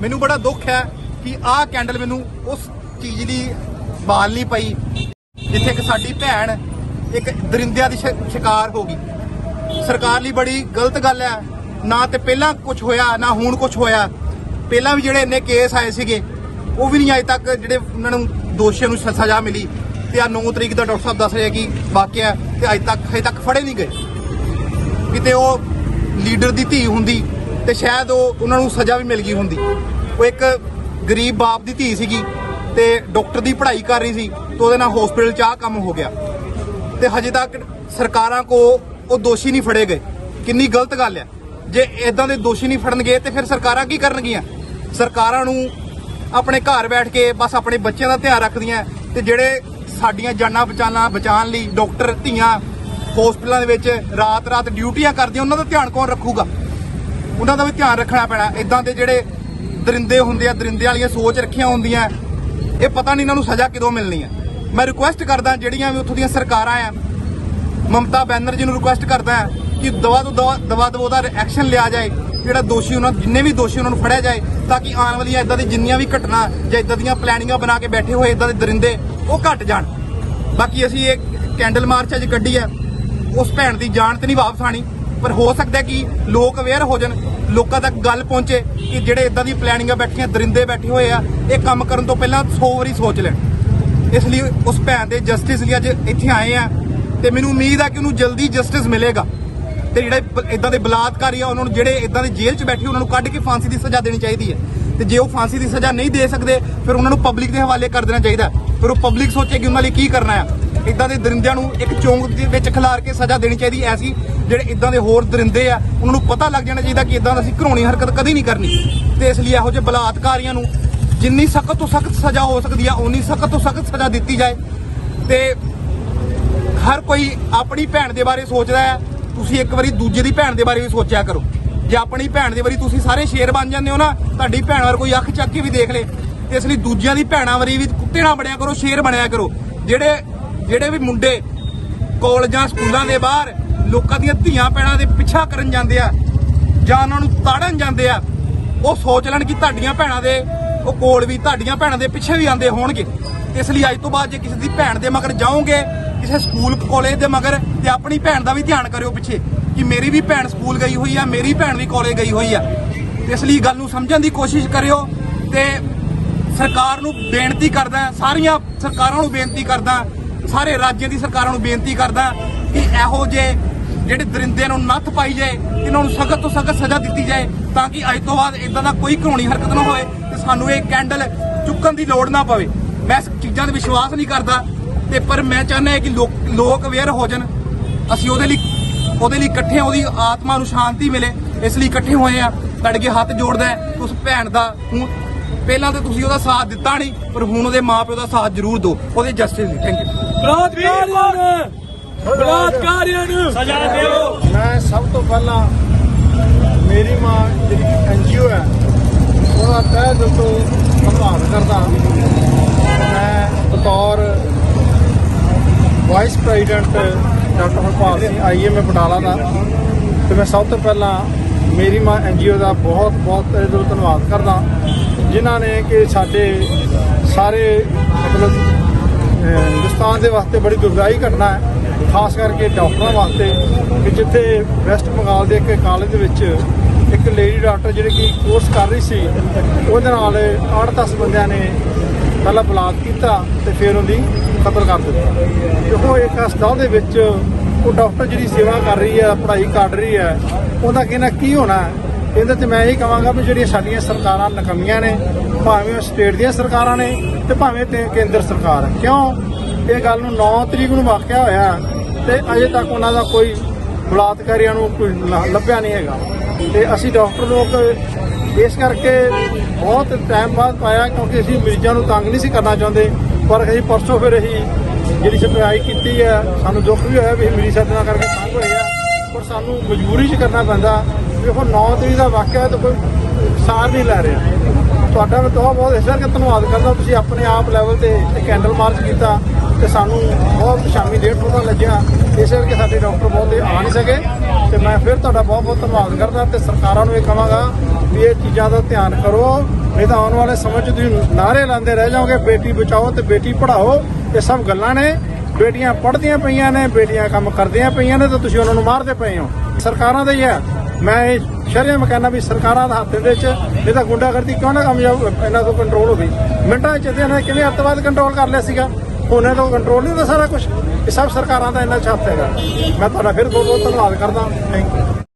ਮੈਨੂੰ ਬੜਾ ਦੁੱਖ ਹੈ ਕਿ ਆਹ ਕੈਂਡਲ ਮੈਨੂੰ ਉਸ ਚੀਜ਼ ਦੀ ਬਾਲ ਨਹੀਂ ਪਈ, ਜਿੱਥੇ ਕਿ ਸਾਡੀ ਭੈਣ ਇੱਕ ਦਰਿੰਦਿਆਂ ਦੀ ਸ਼ਿਕਾਰ ਹੋ ਗਈ। ਸਰਕਾਰ ਲਈ ਬੜੀ ਗਲਤ ਗੱਲ ਹੈ। ਨਾ ਤੇ ਪਹਿਲਾਂ ਕੁਝ ਹੋਇਆ, ਨਾ ਹੁਣ ਕੁਝ ਹੋਇਆ। ਪਹਿਲਾਂ ਵੀ ਜਿਹੜੇ ਇੰਨੇ ਕੇਸ ਆਏ ਸੀਗੇ, ਉਹ ਵੀ ਨਹੀਂ ਅਜੇ ਤੱਕ ਜਿਹੜੇ ਉਹਨਾਂ ਨੂੰ ਦੋਸ਼ੀਆਂ ਨੂੰ ਸਜ਼ਾ ਮਿਲੀ। ਤੇ ਆ 9 ਤਰੀਕ ਦਾ ਡਾਕਟਰ ਸਾਹਿਬ ਦੱਸ ਰਹੇ ਕਿ ਵਾਕਿਆ ਤੇ ਅਜੇ ਤੱਕ ਅਜੇ ਤੱਕ ਫੜੇ ਨਹੀਂ ਗਏ। ਕਿਤੇ ਉਹ ਲੀਡਰ ਦੀ ਧੀ ਹੁੰਦੀ ਤੇ ਸ਼ਾਇਦ ਉਹ ਉਹਨਾਂ ਨੂੰ ਸਜ਼ਾ ਵੀ ਮਿਲ ਗਈ ਹੁੰਦੀ। ਉਹ ਇੱਕ ਗਰੀਬ ਬਾਪ ਦੀ ਧੀ ਸੀਗੀ ਤੇ ਡਾਕਟਰ ਦੀ ਪੜ੍ਹਾਈ ਕਰ ਰਹੀ ਸੀ ਤੇ ਉਹਦੇ ਨਾਲ ਹਸਪੀਟਲ 'ਚ ਆਹ ਕੰਮ ਹੋ ਗਿਆ। ਤੇ ਹਜੇ ਤੱਕ ਸਰਕਾਰਾਂ ਕੋ ਉਹ ਦੋਸ਼ੀ ਨਹੀਂ ਫੜੇ ਗਏ। ਕਿੰਨੀ ਗਲਤ ਗੱਲ ਹੈ। ਜੇ ਇਦਾਂ ਦੇ ਦੋਸ਼ੀ ਨਹੀਂ ਫੜਨਗੇ ਤੇ ਫਿਰ ਸਰਕਾਰਾਂ ਕੀ ਕਰਨਗੀਆਂ? ਸਰਕਾਰਾਂ ਨੂੰ ਆਪਣੇ ਘਰ ਬੈਠ ਕੇ ਬਸ ਆਪਣੇ ਬੱਚਿਆਂ ਦਾ ਧਿਆਨ ਰੱਖਦੀਆਂ ਤੇ ਜਿਹੜੇ ਸਾਡੀਆਂ ਜਾਨਾਂ ਬਚਾਣਾ ਬਚਾਉਣ ਲਈ ਡਾਕਟਰ, ਧੀਆਂ ਹਸਪੀਟਲਾਂ ਦੇ ਵਿੱਚ ਰਾਤ-ਰਾਤ ਡਿਊਟੀਆਂ ਕਰਦੀਆਂ, ਉਹਨਾਂ ਦਾ ਧਿਆਨ ਕੌਣ ਰੱਖੂਗਾ? ਉਹਨਾਂ ਦਾ ਵੀ ਧਿਆਨ ਰੱਖਣਾ ਪੈਣਾ। ਇਦਾਂ ਦੇ ਜਿਹੜੇ ਦਰਿੰਦੇ ਹੁੰਦੇ ਆ, ਦਰਿੰਦੇ ਵਾਲੀਆਂ ਸੋਚ ਰੱਖੀਆਂ ਹੁੰਦੀਆਂ, ਇਹ ਪਤਾ ਨਹੀਂ ਇਹਨਾਂ ਨੂੰ ਸਜ਼ਾ ਕਦੋਂ ਮਿਲਣੀ ਹੈ ਮੈਂ ਰਿਕੁਐਸਟ ਕਰਦਾ ਜਿਹੜੀਆਂ ਵੀ ਉੱਥੋਂ ਦੀਆਂ ਸਰਕਾਰਾਂ ਆ, ਮਮਤਾ ਬੈਨਰਜੀ ਨੂੰ ਰਿਕੁਐਸਟ ਕਰਦਾ ਕਿ ਦਵਾ ਤੋਂ ਦਵਾ ਦਵਾ ਦਵਾ ਉਹਦਾ ਐਕਸ਼ਨ ਲਿਆ ਜਾਏ, ਜਿਹੜਾ ਦੋਸ਼ੀ ਉਹਨਾਂ ਜਿੰਨੇ ਵੀ ਦੋਸ਼ੀ ਉਹਨਾਂ ਨੂੰ ਫੜਿਆ ਜਾਏ, ਤਾਂ ਕਿ ਆਉਣ ਵਾਲੀਆਂ ਇਦਾਂ ਦੀ ਜਿੰਨੀਆਂ ਵੀ ਘਟਨਾ ਜਾਂ ਇਦਾਂ ਦੀਆਂ ਪਲੈਨਿੰਗਾਂ ਬਣਾ ਕੇ ਬੈਠੇ ਹੋਏ ਇਦਾਂ ਦੇ ਦਰਿੰਦੇ, ਉਹ ਘਟ ਜਾਣ। ਬਾਕੀ ਅਸੀਂ ਇਹ ਕੈਂਡਲ ਮਾਰਚ ਅੱਜ ਕੱਢੀ ਹੈ ਉਸ ਭੈਣ ਦੀ ਜਾਨ ਤੇ ਨਹੀਂ ਵਾਪਸ ਆਣੀ ਪਰ ਹੋ ਸਕਦਾ ਕਿ ਲੋਕ ਅਵੇਅਰ ਹੋ ਜਾਣ, ਲੋਕਾਂ ਤੱਕ ਗੱਲ ਪਹੁੰਚੇ ਕਿ ਜਿਹੜੇ ਇਦਾਂ ਦੀ ਪਲੈਨਿੰਗਾਂ ਬੈਠੀਆਂ, ਦਰਿੰਦੇ ਬੈਠੇ ਹੋਏ ਆ, ਇਹ ਕੰਮ ਕਰਨ ਤੋਂ ਪਹਿਲਾਂ 100 ਵਾਰੀ ਸੋਚ ਲੈਣ। ਇਸ ਲਈ ਉਸ ਭੈਣ ਦੇ ਜਸਟਿਸ ਲਈ ਅੱਜ ਇੱਥੇ ਆਏ ਆ ਤੇ ਮੈਨੂੰ ਉਮੀਦ ਆ ਕਿ ਉਹਨੂੰ ਜਲਦੀ ਜਸਟਿਸ ਮਿਲੇਗਾ। ਤੇ ਜਿਹੜੇ ਇਦਾਂ ਦੇ ਬਲਾਤਕਾਰੀ ਆ, ਉਹਨਾਂ ਨੂੰ ਜਿਹੜੇ ਇਦਾਂ ਦੇ ਜੇਲ੍ਹ 'ਚ ਬੈਠੇ, ਉਹਨਾਂ ਨੂੰ ਕੱਢ ਕੇ ਫਾਂਸੀ ਦੀ ਸਜ਼ਾ ਦੇਣੀ ਚਾਹੀਦੀ ਹੈ। ਤੇ ਜੇ ਉਹ ਫਾਂਸੀ ਦੀ ਸਜ਼ਾ ਨਹੀਂ ਦੇ ਸਕਦੇ, ਫਿਰ ਉਹਨਾਂ ਨੂੰ ਪਬਲਿਕ ਦੇ ਹਵਾਲੇ ਕਰ ਦੇਣਾ ਚਾਹੀਦਾ ਫਿਰ ਉਹ ਪਬਲਿਕ ਸੋਚੇ ਕਿ ਉਹਨਾਂ ਲਈ ਕੀ ਕਰਨਾ ਆ। ਇਦਾਂ ਦੇ ਦਰਿੰਦਿਆਂ ਨੂੰ ਇੱਕ ਚੌਂਕ ਦੇ ਵਿੱਚ ਖਿਲਾਰ ਕੇ ਸਜ਼ਾ ਦੇਣੀ ਚਾਹੀਦੀ ਐਸੀ ਜਿਹੜੇ ਇਦਾਂ ਦੇ ਹੋਰ ਦਰਿੰਦੇ ਆ, ਉਹਨਾਂ ਨੂੰ ਪਤਾ ਲੱਗ ਜਾਣਾ ਚਾਹੀਦਾ ਕਿ ਇਦਾਂ ਦਾ ਅਸੀਂ ਘਰੋਣੀ ਹਰਕਤ ਕਦੀ ਨਹੀਂ ਕਰਨੀ। ਤੇ ਇਸ ਲਈ ਇਹੋ ਜਿਹੇ ਬਲਾਤਕਾਰੀਆਂ ਨੂੰ ਜਿੰਨੀ ਸਖਤ ਤੋਂ ਸਖਤ ਸਜ਼ਾ ਹੋ ਸਕਦੀ ਆ ਉਨੀ ਸਖਤ ਤੋਂ ਸਖਤ ਸਜ਼ਾ ਦਿੱਤੀ ਜਾਏ। ਤੇ ਹਰ ਕੋਈ ਆਪਣੀ ਭੈਣ ਦੇ ਬਾਰੇ ਸੋਚਦਾ ਹੈ, ਤੁਸੀਂ ਇੱਕ ਵਾਰੀ ਦੂਜੇ ਦੀ ਭੈਣ ਦੇ ਬਾਰੇ ਵੀ ਸੋਚਿਆ ਕਰੋ। ਜੇ ਆਪਣੀ ਭੈਣ ਦੇ ਵਾਰੀ ਤੁਸੀਂ ਸਾਰੇ ਸ਼ੇਰ ਬਣ ਜਾਂਦੇ ਹੋ ਨਾ, ਤੁਹਾਡੀ ਭੈਣ ਵਾਰ ਕੋਈ ਅੱਖ ਚੱਕ ਕੇ ਵੀ ਦੇਖ ਲੇ। ਤੇ ਇਸ ਲਈ ਦੂਜਿਆਂ ਦੀ ਭੈਣਾਂ ਵਾਰੀ ਵੀ ਕੁੱਤੇ ਨਾ ਬਣਿਆ ਕਰੋ, ਸ਼ੇਰ ਬਣਿਆ ਕਰੋ। ਜਿਹੜੇ ਜਿਹੜੇ ਵੀ ਮੁੰਡੇ ਕਾਲਜਾਂ ਸਕੂਲਾਂ ਦੇ ਬਾਹਰ ਲੋਕਾਂ ਦੀਆਂ ਧੀਆਂ ਭੈਣਾਂ ਦੇ ਪਿੱਛਾ ਕਰਨ ਜਾਂਦੇ ਆ, ਜਾਂ ਉਹਨਾਂ ਨੂੰ ਤਾੜਨ ਜਾਂਦੇ ਆ, ਉਹ ਸੋਚ ਲੈਣ ਕਿ ਤੁਹਾਡੀਆਂ ਭੈਣਾਂ ਦੇ, ਉਹ ਕੋਲ ਵੀ ਤੁਹਾਡੀਆਂ ਭੈਣਾਂ ਦੇ ਪਿੱਛੇ ਵੀ ਆਂਦੇ ਹੋਣਗੇ। ਇਸ ਲਈ ਅੱਜ ਤੋਂ ਬਾਅਦ ਜੇ ਕਿਸੇ ਦੀ ਭੈਣ ਦੇ ਮਗਰ ਜਾਓਗੇ, ਕਿਸੇ ਸਕੂਲ ਕਾਲਜ ਦੇ ਮਗਰ, ਤੇ ਆਪਣੀ ਭੈਣ ਦਾ ਵੀ ਧਿਆਨ ਕਰਿਓ ਪਿੱਛੇ, ਕਿ ਮੇਰੀ ਵੀ ਭੈਣ ਸਕੂਲ ਗਈ ਹੋਈ ਆ, ਮੇਰੀ ਭੈਣ ਵੀ ਕਾਲਜ ਗਈ ਹੋਈ ਆ। ਤੇ ਇਸ ਲਈ ਗੱਲ ਨੂੰ ਸਮਝਣ ਦੀ ਕੋਸ਼ਿਸ਼ ਕਰਿਓ ਤੇ ਸਰਕਾਰ ਨੂੰ ਬੇਨਤੀ ਕਰਦਾ, ਸਾਰੀਆਂ ਸਰਕਾਰਾਂ ਨੂੰ ਬੇਨਤੀ ਕਰਦਾ, ਸਾਰੇ ਰਾਜਾਂ ਦੀ ਸਰਕਾਰਾਂ ਨੂੰ ਬੇਨਤੀ ਕਰਦਾ ਕਿ ਇਹੋ ਜੇ ਜਿਹੜੇ ਦਰਿੰਦਿਆਂ ਨੂੰ ਨੱਥ ਪਾਈ ਜਾਏ, ਇਹਨਾਂ ਨੂੰ ਸਖਤ ਤੋਂ ਸਖਤ ਸਜ਼ਾ ਦਿੱਤੀ ਜਾਏ, ਤਾਂ ਕਿ ਅੱਜ ਤੋਂ ਬਾਅਦ ਇਦਾਂ ਦਾ ਕੋਈ ਘਰੋਣੀ ਹਰਕਤ ਨਾ ਹੋਏ ਤੇ ਸਾਨੂੰ ਇਹ ਕੈਂਡਲ ਚੁੱਕਣ ਦੀ ਲੋੜ ਨਾ ਪਵੇ। ਮੈਂ ਇਸ ਚੀਜ਼ਾਂ ਤੇ ਵਿਸ਼ਵਾਸ ਨਹੀਂ ਕਰਦਾ, ਤੇ ਪਰ ਮੈਂ ਚਾਹੁੰਦਾ ਹਾਂ ਕਿ ਲੋਕ ਲੋਕ ਅਵੇਅਰ ਹੋ ਜਾਣ। ਅਸੀਂ ਉਹਦੇ ਲਈ ਉਹਦੇ ਲਈ ਇਕੱਠੇ ਉਹਦੀ ਆਤਮਾ ਨੂੰ ਸ਼ਾਂਤੀ ਮਿਲੇ, ਇਸ ਲਈ ਇਕੱਠੇ ਹੋਏ ਆ ਤੁਹਾਡੇ ਹੱਥ ਜੋੜਦਾ ਉਸ ਭੈਣ ਦਾ ਹੁਣ ਪਹਿਲਾਂ ਤਾਂ ਤੁਸੀਂ ਉਹਦਾ ਸਾਥ ਦਿੱਤਾ ਨਹੀਂ, ਪਰ ਹੁਣ ਉਹਦੇ ਮਾਪਿਓ ਦਾ ਸਾਥ ਜ਼ਰੂਰ ਦਿਓ। ਉਹਦੇ ਜਸਟਿਸ ਲਈ ਥੈਂਕ ਯੂ ਬਲਾਤਕਾਰੀਆਂ ਨੂੰ ਸਜ਼ਾ ਦਿਓ। ਮੈਂ ਸਭ ਤੋਂ ਪਹਿਲਾਂ ਮੇਰੀ ਮਾਂ ਜਿਹੜੀ ਐਨਜੀਓ ਹੈ ਉਹਦਾ ਤਹਿ ਦਿਲ ਤੋਂ ਧੰਨਵਾਦ ਕਰਦਾ ਮੈਂ ਬਤੌਰ vice president doctor Harpal Singh IMA Batala ਦਾ। ਤੇ ਮੈਂ ਸਭ ਤੋਂ ਪਹਿਲਾਂ ਮੇਰੀ ਮਾਂ ਐਨਜੀਓ ਦਾ ਬਹੁਤ ਬਹੁਤ ਤਹਿ ਦਿਲੋਂ ਧੰਨਵਾਦ ਕਰਦਾ ਜਿਨ੍ਹਾਂ ਨੇ ਕਿ ਸਾਡੇ ਸਾਰੇ ਮਤਲਬ ਹਿੰਦੁਸਤਾਨ ਦੇ ਵਾਸਤੇ ਬੜੀ ਦੁਖਦਾਈ ਘਟਨਾ ਹੈ। ਖਾਸ ਕਰਕੇ ਡਾਕਟਰਾਂ ਵਾਸਤੇ ਕਿ ਜਿੱਥੇ ਵੈਸਟ ਬੰਗਾਲ ਦੇ ਇੱਕ ਕਾਲਜ ਦੇ ਵਿੱਚ ਇੱਕ ਲੇਡੀ ਡਾਕਟਰ ਜਿਹੜੇ ਕਿ ਕੋਰਸ ਕਰ ਰਹੀ ਸੀ, ਉਹਦੇ ਨਾਲ 8-10 ਬੰਦਿਆਂ ਨੇ ਪਹਿਲਾਂ ਬਲਾਕ ਕੀਤਾ ਤੇ ਫਿਰ ਉਹਦੀ ਕਤਲ ਕਰ ਦਿੱਤਾ। ਦੇਖੋ ਇੱਕ ਹਸਪਤਾਲ ਦੇ ਵਿੱਚ ਉਹ ਡਾਕਟਰ ਜਿਹੜੀ ਸੇਵਾ ਕਰ ਰਹੀ ਹੈ, ਪੜ੍ਹਾਈ ਕਰ ਰਹੀ ਹੈ, ਉਹਦਾ ਕਿਹਨਾਂ ਕੀ ਹੋਣਾ ਇਹਦੇ ਤੇ ਮੈਂ ਇਹ ਕਹਾਂਗਾ ਵੀ ਜਿਹੜੀਆਂ ਸਾਡੀਆਂ ਸਰਕਾਰਾਂ ਨਕਮੀਆਂ ਨੇ, ਭਾਵੇਂ ਉਹ ਸਟੇਟ ਦੀਆਂ ਸਰਕਾਰਾਂ ਨੇ ਤੇ ਭਾਵੇਂ ਤੇ ਕੇਂਦਰ ਸਰਕਾਰ ਹੈ। ਕਿਉਂ? ਇਹ ਗੱਲ ਨੂੰ 9 ਤਰੀਕ ਨੂੰ ਵਾਕਿਆ ਹੋਇਆ ਤੇ ਅਜੇ ਤੱਕ ਉਹਨਾਂ ਦਾ ਕੋਈ ਬਲਾਤਕਾਰੀਆਂ ਨੂੰ ਕੋਈ ਲ- ਲੱਭਿਆ ਨਹੀਂ ਹੈਗਾ। ਤੇ ਅਸੀਂ ਡਾਕਟਰ ਲੋਕ ਇਸ ਕਰਕੇ ਬਹੁਤ ਟਾਈਮ ਬਾਅਦ ਪਾਇਆ ਕਿਉਂਕਿ ਅਸੀਂ ਮਰੀਜ਼ਾਂ ਨੂੰ ਤੰਗ ਨਹੀਂ ਸੀ ਕਰਨਾ ਚਾਹੁੰਦੇ, ਪਰ ਅਸੀਂ ਪਰਸੋਂ ਫਿਰ ਅਸੀਂ ਜਿਹੜੀ ਸਪਲਾਈ ਕੀਤੀ ਹੈ, ਸਾਨੂੰ ਦੁੱਖ ਵੀ ਹੋਇਆ ਵੀ ਅਸੀਂ ਮਰੀਜ਼ ਸਾਡੇ ਕਰਕੇ ਤੰਗ ਹੋਏ ਆ, ਪਰ ਸਾਨੂੰ ਮਜਬੂਰੀ 'ਚ ਕਰਨਾ ਪੈਂਦਾ ਦੇਖੋ 9 ਤਰੀਕ ਦਾ ਵਾਕਿਆ ਹੈ ਤਾਂ ਕੋਈ ਸਾਰ ਨਹੀਂ ਲੈ ਰਿਹਾ। ਤੁਹਾਡਾ ਮੈਂ ਬਹੁਤ ਬਹੁਤ ਇਸ ਕਰਕੇ ਧੰਨਵਾਦ ਕਰਦਾ, ਤੁਸੀਂ ਆਪਣੇ ਆਪ ਲੈਵਲ ਤੇ ਕੈਂਡਲ ਮਾਰਚ ਕੀਤਾ। ਤੇ ਸਾਨੂੰ ਬਹੁਤ ਸ਼ਾਮੀ ਲੇਟ ਪਤਾ ਲੱਗਿਆ। ਇਸ ਕਰਕੇ ਸਾਡੇ ਡਾਕਟਰ ਬਹੁਤੇ ਆ ਨਹੀਂ ਸਕੇ। ਤੇ ਮੈਂ ਫਿਰ ਤੁਹਾਡਾ ਬਹੁਤ ਬਹੁਤ ਧੰਨਵਾਦ ਕਰਦਾ ਤੇ ਸਰਕਾਰਾਂ ਨੂੰ ਇਹ ਕਹਾਂਗਾ ਵੀ ਇਹ ਚੀਜ਼ਾਂ ਦਾ ਧਿਆਨ ਕਰੋ। ਨਹੀਂ ਤਾਂ ਆਉਣ ਵਾਲੇ ਸਮੇਂ 'ਚ ਤੁਸੀਂ ਨਾਰੇ ਲਾਉਂਦੇ ਰਹਿ ਜਾਓਗੇ, ਬੇਟੀ ਬਚਾਓ ਤੇ ਬੇਟੀ ਪੜ੍ਹਾਓ। ਇਹ ਸਭ ਗੱਲਾਂ ਨੇ। ਬੇਟੀਆਂ ਪੜ੍ਹਦੀਆਂ ਪਈਆਂ ਨੇ, ਬੇਟੀਆਂ ਕੰਮ ਕਰਦੀਆਂ ਪਈਆਂ ਨੇ ਤਾਂ ਤੁਸੀਂ ਉਹਨਾਂ ਨੂੰ ਮਾਰਦੇ ਪਏ ਹੋ। ਸਰਕਾਰਾਂ ਦਾ ਹੀ ਹੈ। ਮੈਂ ਇਹ ਸ਼ਰਮ ਕਹਿੰਦਾ ਵੀ ਸਰਕਾਰਾਂ ਦਾ ਹੱਥ ਦੇ ਵਿੱਚ ਇਹ ਤਾਂ ਗੁੰਡਾਗਰਦੀ ਕਿਉਂ ਨਾ ਕਾਮਯਾਬ ਇਹਨਾਂ ਤੋਂ ਕੰਟਰੋਲ ਹੋ ਗਈ। ਮਿੰਟਾਂ 'ਚ ਇਹਨਾਂ ਨੇ ਕਿਵੇਂ ਅੱਤਵਾਦ ਕੰਟਰੋਲ ਕਰ ਲਿਆ ਸੀਗਾ? ਉਹਨਾਂ ਤੋਂ ਕੰਟਰੋਲ ਨਹੀਂ ਹੁੰਦਾ ਸਾਰਾ ਕੁਝ ਇਹ ਸਭ ਸਰਕਾਰਾਂ ਦਾ ਇੰਨਾ ਛੱਤ ਹੈਗਾ। ਮੈਂ ਤੁਹਾਡਾ ਫਿਰ ਬਹੁਤ ਬਹੁਤ ਧੰਨਵਾਦ ਕਰਦਾ। Thank you